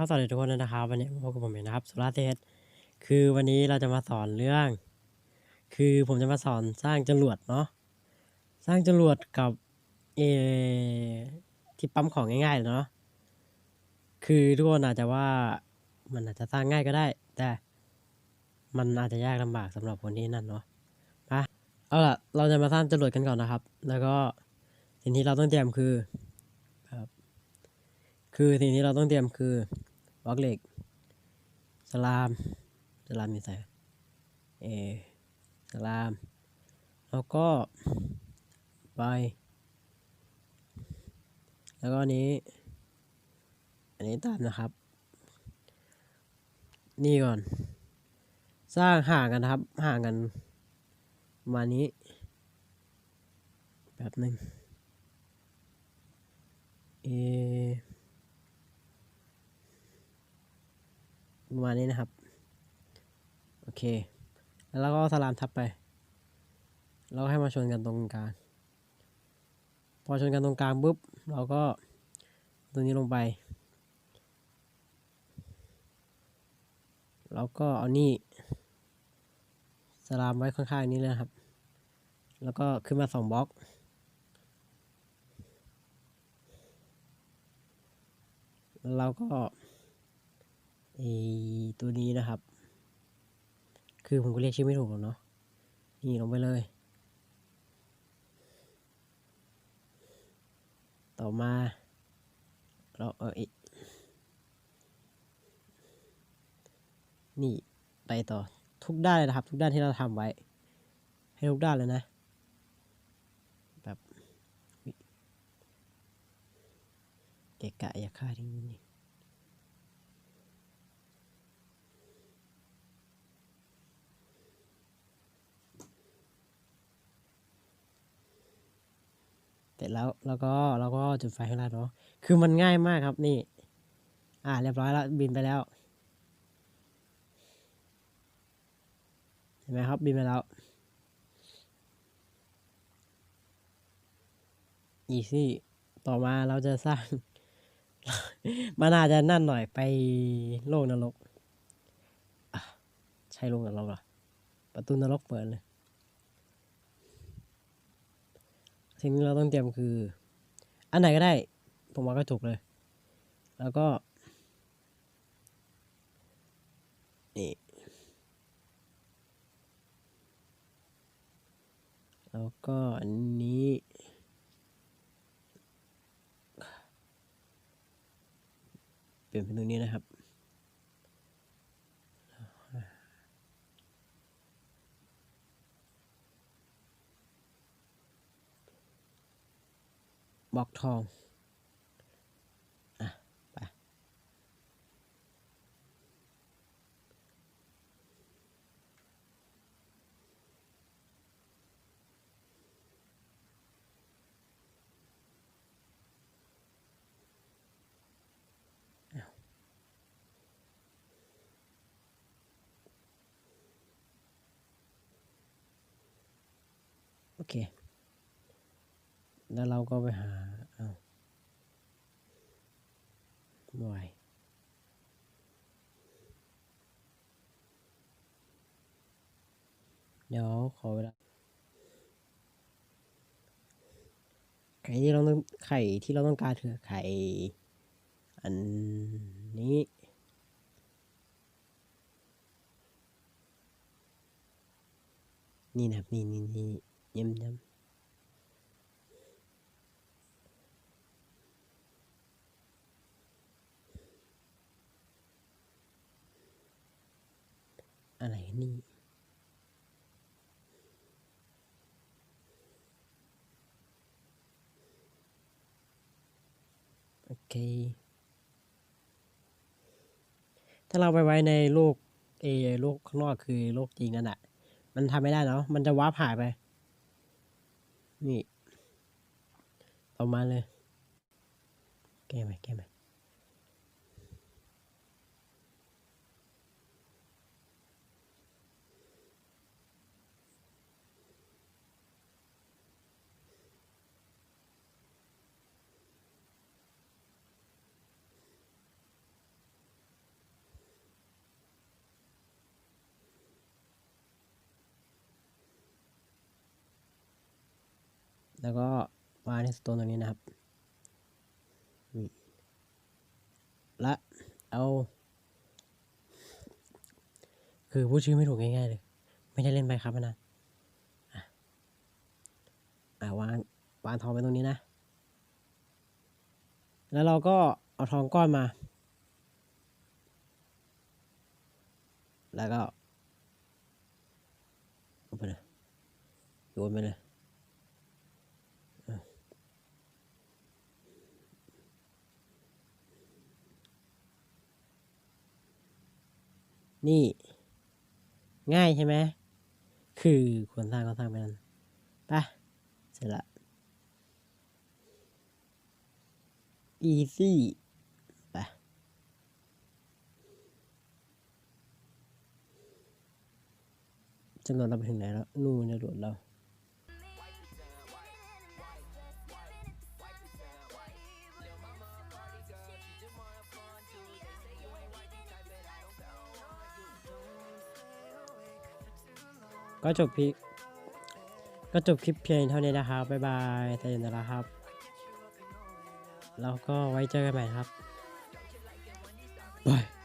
ครับสวัสดีทุกคนนะครับวันนี้พบกับผมเองนะครับสุราเทศคือวันนี้เราจะมาสอนเรื่อง คือผมจะมาสอนสร้างจรวดเนาะสร้างจรวดกับเอที่ปั๊มของง่ายๆเนาะคือทุกคนอาจจะว่ามันอาจจะสร้างง่ายก็ได้ แต่มันอาจจะยากลำบากสำหรับคนที่นั่นเนาะมาเอาล่ะเราจะมาสร้างจรวดกันก่อนนะครับ แล้วก็สิ่งที่เราต้องเตรียมคือครับคือสิ่งที่เราต้องเตรียมคือ บล็อกเหล็ก สลาม สลามมีใส่เอสลาม แล้วก็ใบแล้วก็นี้ อันนี้ตามนะครับ นี่ก่อน สร้างห่างกันครับ ห่างกันประมาณนี้แบบหนึ่งเอ ประมาณนี้นะครับ โอเค แล้วก็สลามทับไปเราให้มาชนกันตรงกลาง พอชนกันตรงกลางปุ๊บ เราก็ตัวนี้ลงไป แล้วก็เอานี่สลามไว้ข้างๆนี้เลยนะครับ แล้วก็ขึ้นมาสองบล็อกแล้วเราก็ ไอตัวนี้นะครับ คือผมก็เรียกชื่อไม่ถูกหรอกเนาะนี่ลงไปเลย ต่อมาเราเออนี่ไปต่อทุกด้านเลยนะครับ ทุกด้านที่เราทำไว้ ให้ทุกด้านเลยนะแบบเกะกะอย่าฆ่าทิ้งนี่ เสร็จแล้วแล้วก็เราก็จุดไฟข้างล่างเนาะคือมันง่ายมากครับนี่ อ่า เรียบร้อยแล้วบินไปแล้วเห็นไหมครับบินไปแล้วอีซี่ต่อมาเราจะสร้าง มันอาจจะนั่นหน่อยไปโลกนรกใช่โลกนรกเหรอประตูนรกเปิดเลย สิ่งที่เราต้องเตรียมคือ อันไหนก็ได้ ผมว่าก็ถูกเลย แล้วก็ นี่ แล้วก็อันนี้เปลี่ยนเป็นตรงนี้นะครับ บอกทองอะไปโอเค แล้วเราก็ไปหาเอาไม่ไหวเดี๋ยวขอเวลาไข่ที่เราต้องไข่ที่เราต้องการคือไข่อันนี้นี่นะครับนี่นี่นี่ย้ำย้ำ อะไรนี่ โอเค ถ้าเราไปไว้ในโลกเอโลกข้างนอกคือโลกจริงนั่นแหะมันทำไม่ได้เนาะมันจะวาร์ปหายไป นี่ ประมาณเลย แก้ไหมแก้ไหม แล้วก็วาในสโตนตรงนี้นะครับและเอา คือพูดชื่อไม่ถูกง่ายๆเลย ไม่ได้เล่นไปครับนะอะอะวางวางทองไปตรงนี้นะ แล้วเราก็เอาทองก้อนมา แล้วก็เอาไปเลยโยนไปเลย นี่ ง่ายใช่ไหมคือควรสร้างก็สร้างไปนั้นไปเสร็จละ easy ไปจำนวนเราไปถึงไหนแล้ว นู่นจะหลวดเรา ก็จบพิก็จบคลิปเพียงเท่านี้นะครับ บ๊ายบายแต่ยันนะครับ แล้วก็ไว้เจอกันใหม่ครับบาย